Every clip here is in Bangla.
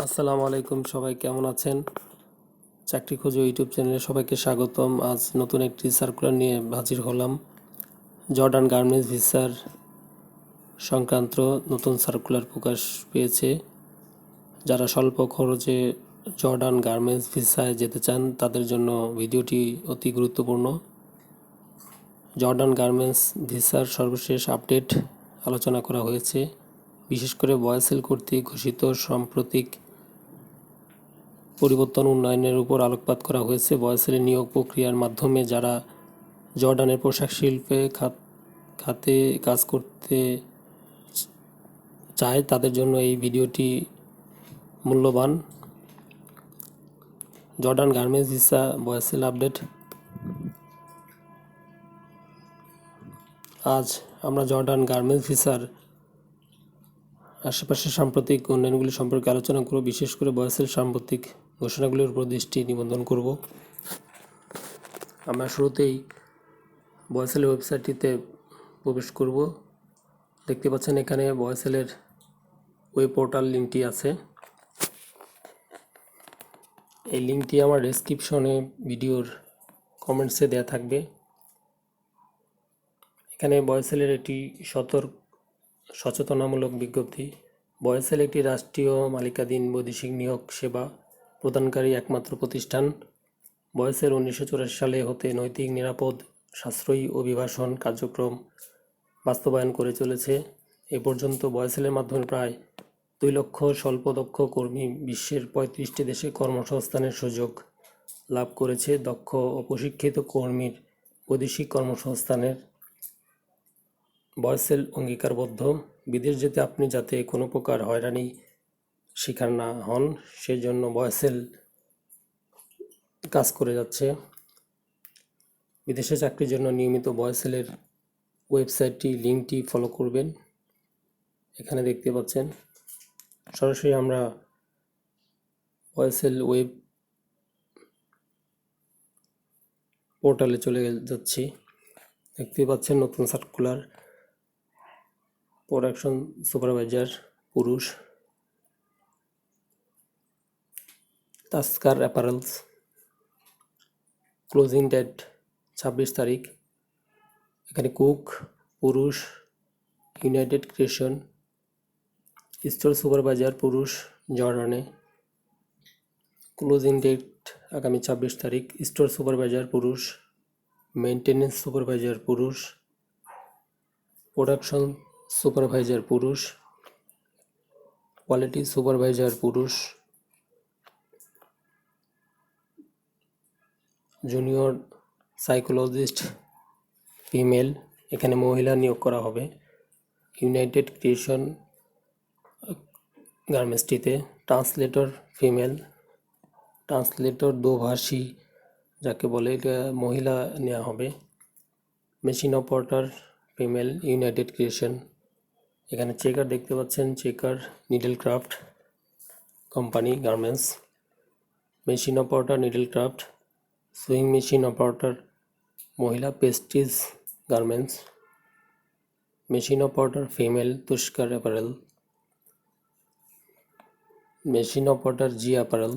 আসসালামু আলাইকুম সবাই, কেমন আছেন? চাকরি খোঁজো ইউটিউব চ্যানেলে সবাইকে স্বাগতম। আজ নতুন একটি সার্কুলার নিয়ে হাজির হলাম। জর্ডান গার্মেন্টস ভিসার সংক্রান্ত নতুন সার্কুলার প্রকাশ পেয়েছে। যারা স্বল্প খরচে জর্ডান গার্মেন্টস ভিসায় যেতে চান, তাদের জন্য ভিডিওটি অতি গুরুত্বপূর্ণ। জর্ডান গার্মেন্টস ভিসার সর্বশেষ আপডেট আলোচনা করা হয়েছে। বিশেষ করে বয়সেল কর্তৃক ঘোষিত সাম্প্রতিক পরিবর্তন উন্নয়নের উপর আলোকপাত করা হয়েছে। বয়সেলের নিয়োগ প্রক্রিয়ার মাধ্যমে যারা জর্ডানের পোশাক শিল্পে খাত, খাতে কাজ করতে চায়, তাদের জন্য এই ভিডিওটি মূল্যবান। জর্ডান গার্মেন্টস ভিসা বয়সেল আপডেট। আজ আমরা জর্ডান গার্মেন্টস ভিসার আশেপাশে সাম্প্রতিক উন্নয়নগুলি সম্পর্কে আলোচনা করব, বিশেষ করে বয়সের সাম্প্রতিক ঘোষণাগুলির উপর দৃষ্টি নিবন্ধন করব। আমরা শুরুতেই বয়সেলের ওয়েবসাইটটিতে প্রবেশ করব। দেখতে পাচ্ছেন এখানে বয়সেলের ওয়েব পোর্টাল লিঙ্কটি আছে। এই লিঙ্কটি আমার ডেসক্রিপশনে ভিডিওর কমেন্টসে দেয়া থাকবে। এখানে বয়সেলের একটি সতর্ক সচেতনামূলক বিজ্ঞপ্তি। বয়সেল একটি রাষ্ট্রীয় মালিকাধীন বৈদেশিক নিয়োগ সেবা প্রদানকারী একমাত্র প্রতিষ্ঠান। বয়সের উনিশশো চুরাশি সালে হতে নৈতিক, নিরাপদ, সাশ্রয়ী অভিবাসন কার্যক্রম বাস্তবায়ন করে চলেছে। এ পর্যন্ত বয়সেলের মাধ্যমে প্রায় দুই লক্ষ স্বল্পদক্ষ কর্মী বিশ্বের পঁয়ত্রিশটি দেশে কর্মসংস্থানের সুযোগ লাভ করেছে দক্ষ ও প্রশিক্ষিত কর্মীর বৈদেশিক কর্মসংস্থানের বয়সেল অঙ্গীকারবদ্ধ। বিদেশ যেতে আপনি যাতে কোনো প্রকার হয়রানি শিকার না হন সেই জন্য বয়সেল কাজ করে যাচ্ছে। বিদেশে চাকরির জন্য নিয়মিত বয়সেলের ওয়েবসাইটটি, লিঙ্কটি ফলো করবেন। এখানে দেখতে পাচ্ছেন, সরাসরি আমরা বয়সেল ওয়েব পোর্টালে চলে যাচ্ছি। দেখতে পাচ্ছেন নতুন সার্কুলার প্রোডাকশন সুপারভাইজার পুরুষ। তাস্কার অ্যাপারেলস ক্লোজিং ডেট ছাব্বিশ তারিখ। এখানে কুক পুরুষ ইউনাইটেড ক্রিয়েশন স্টোর সুপারভাইজার, পুরুষ, জর্ডানে। ক্লোজিং ডেট আগামী ছাব্বিশ তারিখ, স্টোর সুপারভাইজার, পুরুষ। মেনটেনেন্স সুপারভাইজার পুরুষ। প্রোডাকশন সুপারভাইজার পুরুষ, কোয়ালিটি সুপারভাইজার পুরুষ, জুনিয়র সাইকোলজিস্ট ফিমেল, এখানে মহিলা নিয়োগ করা হবে। ইউনাইটেড ক্রিয়েশন গার্মেন্টসটিতে ট্রান্সলেটর ফিমেল, ট্রান্সলেটর দোভাষী যাকে বলে, এটা মহিলা নেওয়া হবে। Machine operator female, United Creation. এখানে চেকার দেখতে পাচ্ছেন checker needle craft company garments machine operator needle craft sewing machine operator মহিলা Prestige garments machine operator female তুষ্কার apparel machine operator G apparel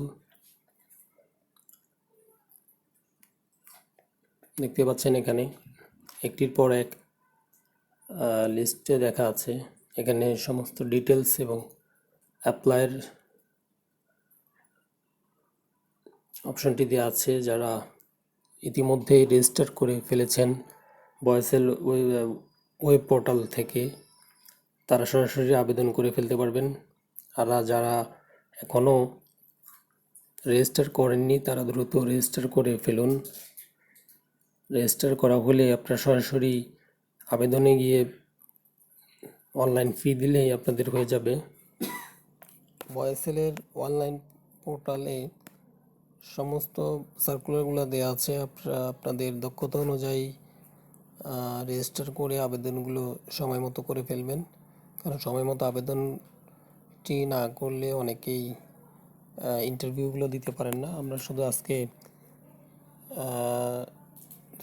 দেখতে পাচ্ছেন এখানে, একটির পর এক লিস্টে দেখা আছে। এখানে সমস্ত ডিটেলস এবং অ্যাপ্লাইয়ের অপশনটি দেওয়া আছে যারা ইতিমধ্যেই রেজিস্টার করে ফেলেছেন বয়সেল ওয়েব পোর্টাল থেকে, তারা সরাসরি আবেদন করে ফেলতে পারবেন। আর যারা এখনও রেজিস্টার করেননি, তারা দ্রুত রেজিস্টার করে ফেলুন। রেজিস্টার করা হলে আপনারা সরাসরি আবেদনে গিয়ে অনলাইন ফি দিলেই আপনাদের হয়ে যাবে। বয়েসেলের অনলাইন পোর্টালে সমস্ত সার্কুলারগুলো দেওয়া আছে। আপনারা আপনাদের দক্ষতা অনুযায়ী রেজিস্টার করে আবেদনগুলো সময় মতো করে ফেলবেন। কারণ সময় মতো আবেদনটি না করলে অনেকেই ইন্টারভিউগুলো দিতে পারেন না। আমরা শুধু আজকে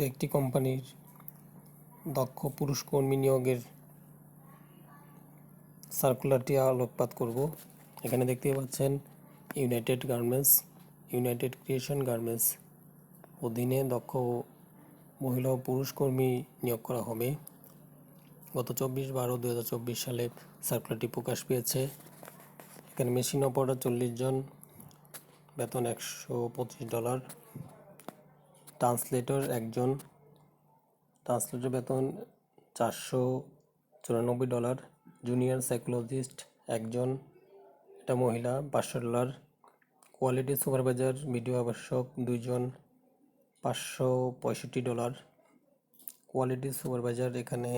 একটি কোম্পানির দক্ষ পুরুষ কর্মী নিয়োগের সার্কুলারটি আলোকপাত করব। এখানে দেখতে পাচ্ছেন United garments United Creation garments অধীনে দক্ষ মহিলা ও পুরুষ কর্মী নিয়োগ করা হবে। গত চব্বিশ বারো দু চব্বিশ সালে সার্কুলারটি প্রকাশ পেয়েছে। এখানে মেশিন অপারেটর চল্লিশ জন, বেতন একশো পঁচিশ ডলার ট্রান্সলেটর একজন ট্রান্সলেটর বেতন চারশো চুরানব্বই ডলার জুনিয়র সাইকোলজিস্ট, একজন, একটা মহিলা পাঁচশো ডলার কোয়ালিটি সুপারভাইজার ভিডিও আবশ্যক দুইজন, পাঁচশো পঁয়ষট্টি ডলার কোয়ালিটি সুপারভাইজার। এখানে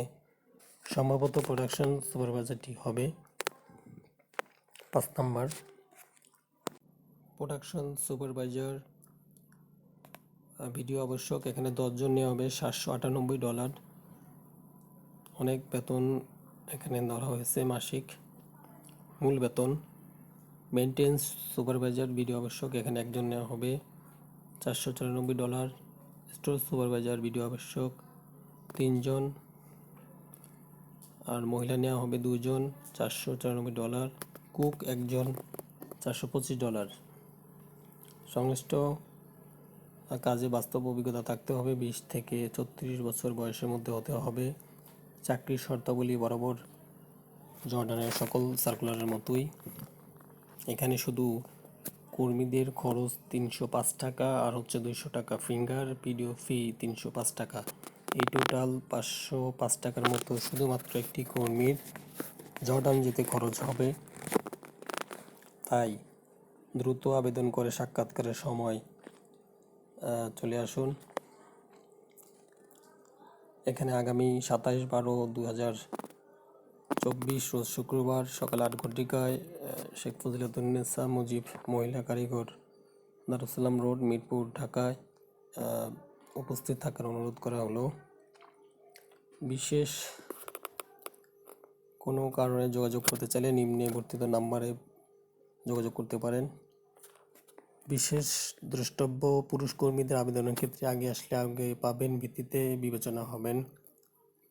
সম্ভবত প্রোডাকশন সুপারভাইজারটি হবে। পাঁচ নাম্বার প্রোডাকশন সুপারভাইজার ভিডিও আবশ্যক এখানে দশজন নেওয়া হবে, সাতশো আটানব্বই ডলার। অনেক বেতন এখানে ধরা হয়েছে মাসিক মূল বেতন। মেনটেন্স সুপারভাইজার ভিডিও আবশ্যক, এখানে একজন নেওয়া হবে। চারশো চুরানব্বই ডলার স্টোর সুপারভাইজার ভিডিও আবশ্যক, তিনজন। আর মহিলা নেওয়া হবে দুজন, চারশো চুরানব্বই ডলার। কুক একজন, চারশো পঁচিশ ডলার। সংশ্লিষ্ট কাজে বাস্তব অভিজ্ঞতা থাকতে হবে, বিশ থেকে ছত্রিশ বছর বয়সের মধ্যে হতে হবে। চাকরির শর্তাবলী বরাবর জর্ডানের সকল সার্কুলারের মতোই। এখানে শুধু কর্মীদের খরচ তিনশো পাঁচ টাকা আর হচ্ছে দুইশো টাকা ফিঙ্গার, পিডিও ফি তিনশো পাঁচ টাকা। এই টোটাল পাঁচশো পাঁচ টাকার মতো শুধুমাত্র একটি কর্মীর জর্ডান যেতে খরচ হবে। তাই দ্রুত আবেদন করে সাক্ষাৎকারের সময় চলে আসুন। এখানে আগামী সাতাশ বারো দু হাজার চব্বিশ রোজ শুক্রবার সকাল আট ঘটিকায় শেখ ফজিলাতুন্নেসা মুজিব মহিলা কারিগর দারুসালাম রোড, মিরপুর, ঢাকায় উপস্থিত থাকার অনুরোধ করা হলো। বিশেষ কোনো কারণে যোগাযোগ করতে চাইলে নিম্নে বর্তিত নাম্বারে যোগাযোগ করতে পারেন। বিশেষ দ্রষ্টব্য পুরুষ কর্মীদের আবেদনের ক্ষেত্রে আগে আসলে আগে পাবেন ভিত্তিতে বিবেচনা হবেন।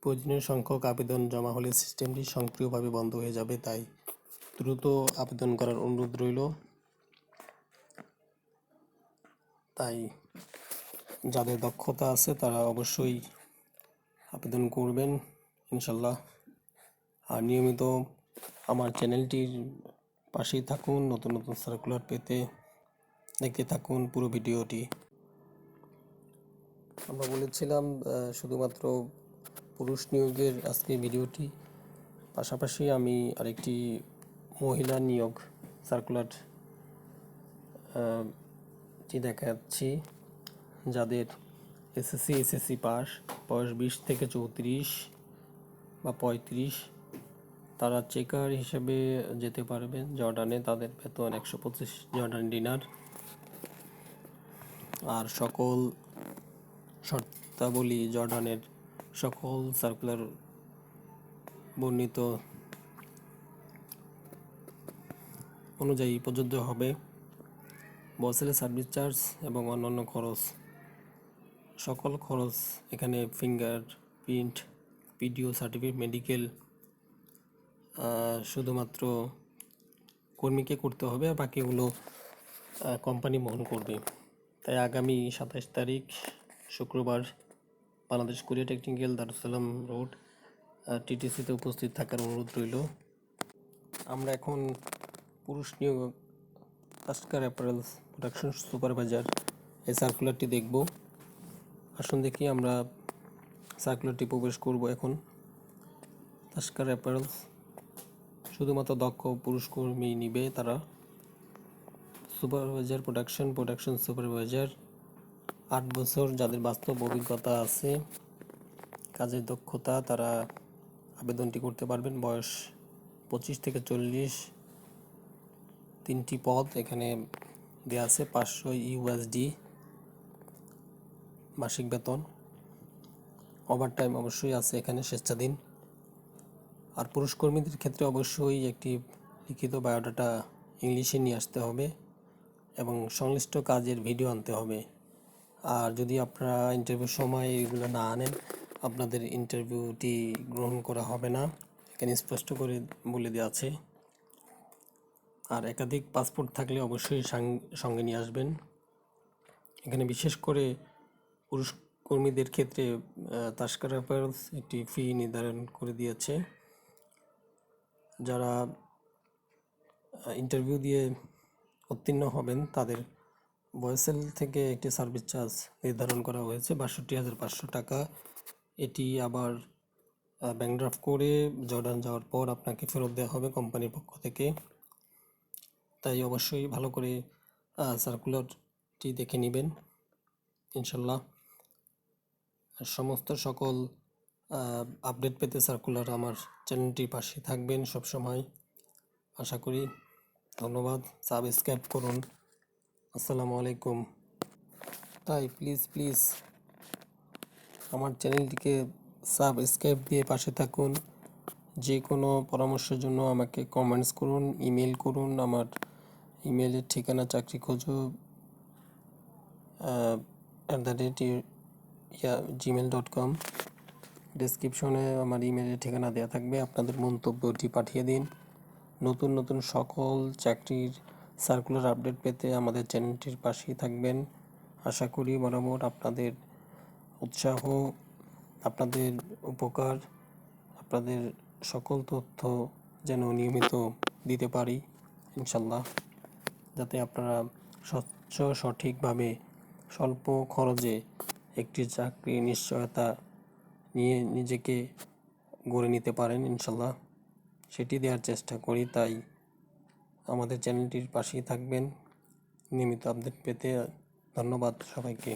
প্রয়োজনীয় সংখ্যক আবেদন জমা হলে সিস্টেমটি সক্রিয়ভাবে বন্ধ হয়ে যাবে, তাই দ্রুত আবেদন করার অনুরোধ রইল। তাই যাদের দক্ষতা আছে তারা অবশ্যই আবেদন করবেন ইনশাল্লাহ আর নিয়মিত আমার চ্যানেলটির পাশেই থাকুন, নতুন নতুন সার্কুলার পেতে। দেখতে থাকুন পুরো ভিডিওটি। আমরা বলেছিলাম শুধুমাত্র পুরুষ নিয়োগের আজকে ভিডিওটি। পাশাপাশি আমি আরেকটি মহিলা নিয়োগ সার্কুলার টি দেখাচ্ছি, যাদের এসএসসি এসএসসি পাস, বয়স বিশ থেকে চৌত্রিশ বা পঁয়ত্রিশ। তারা চেকার হিসেবে যেতে পারবেন। জর্ডানে তাদের বেতন একশো পঁচিশ, জর্ডান ডিনার। আর সকল শর্তাবলী জর্ডানের সকল সার্কুলার বর্ণিত অনুযায়ী প্রযোজ্য হবে। বসেলের সার্ভিস চার্জ এবং অন্যান্য খরচ। সকল খরচ এখানে finger print PDO certificate medical শুধুমাত্র কর্মীকে করতে হবে বাকিগুলো কোম্পানি বহন করবে। তাই আগামী সাতাশ তারিখ শুক্রবার Bangladesh Korea technical Darussalam road টিটিসিতে উপস্থিত থাকার অনুরোধ রইল। আমরা এখন পুরুষ নিয়োগ কাস্টকার অ্যাপারেলস প্রোডাকশন সুপারভাইজার এই সার্কুলারটি দেখব। আসুন দেখি আমরা সার্কুলারটি প্রবেশ করব এখন। তাস্কার অ্যাপারেলস শুধুমাত্র দক্ষ পুরুষ কর্মী নিবে তারা। সুপারভাইজার প্রোডাকশন প্রোডাকশন সুপারভাইজার আট বছর যাদের বাস্তব অভিজ্ঞতা আছে, কাজের দক্ষতা, তারা আবেদনটি করতে পারবেন। বয়স পঁচিশ থেকে চল্লিশ। তিনটি পদ এখানে দেওয়া আছে, পাঁচশো ইউএসডি মাসিক বেতন। ওভারটাইম অবশ্যই আছে এখানে স্বেচ্ছাধীন। আর পুরুষ কর্মীদের ক্ষেত্রে অবশ্যই একটি লিখিত বায়োডাটা ইংলিশে নিয়ে আসতে হবে। এবং সংশ্লিষ্ট কাজের ভিডিও আনতে হবে। আর যদি আপনারা ইন্টারভিউর সময় এগুলো না আনেন, আপনাদের ইন্টারভিউটি গ্রহণ করা হবে না। এখানে স্পষ্ট করে বলে দেওয়া আছে। আর একাধিক পাসপোর্ট থাকলে অবশ্যই সঙ্গে নিয়ে আসবেন। এখানে বিশেষ করে পুরুষ কর্মীদের ক্ষেত্রে তাস্কার একটি ফি নির্ধারণ করে দিয়েছে। যারা ইন্টারভিউ দিয়ে উত্তীর্ণ হবেন, তাদের বয়েসেল থেকে একটি সার্ভিস চার্জ নির্ধারণ করা হয়েছে, বাষট্টি হাজার পাঁচশো টাকা। এটি আবার ব্যাংক ড্রাফট করে জর্ডান যাওয়ার পর আপনাকে ফেরত দেওয়া হবে কোম্পানির পক্ষ থেকে। তাই অবশ্যই ভালো করে সার্কুলারটি দেখে নেবেন, ইনশাল্লাহ। সমস্ত সকল আপডেট পেতে সার্কুলার আমার চ্যানেলটির পাশে থাকবেন সবসময়। আশা করি ধন্যবাদ সাবস্ক্রাইব করুন। আসসালামু আলাইকুম। তাই প্লিজ প্লিজ আমার চ্যানেলটিকে সাবস্ক্রাইব দিয়ে পাশে থাকুন। যে কোনো পরামর্শের জন্য আমাকে কমেন্টস করুন ইমেল করুন, আমার ইমেলের ঠিকানা, চাকরি খোঁজো at the rate Gmail dot com ডিসক্রিপশনে আমার ইমেলের ঠিকানা দেওয়া থাকবে, আপনাদের মন্তব্যটি পাঠিয়ে দিন। নতুন নতুন সকল চাকরির সার্কুলার আপডেট পেতে আমাদের চ্যানেলটির পাশেই থাকবেন। আশা করি বরাবর আপনাদের উৎসাহ, আপনাদের উপকার, আপনাদের সকল তথ্য যেন নিয়মিত দিতে পারি ইনশাল্লাহ যাতে আপনারা স্বচ্ছ, সঠিকভাবে স্বল্প খরচে একটি চাকরি নিশ্চয়তা নিয়ে নিজেকে গড়ে নিতে পারেন ইনশাল্লাহ সেটি দেওয়ার চেষ্টা করি তাই আমাদের চ্যানেলটির পাশেই থাকবেন। নিয়মিত আপডেট পেতে ধন্যবাদ সবাইকে।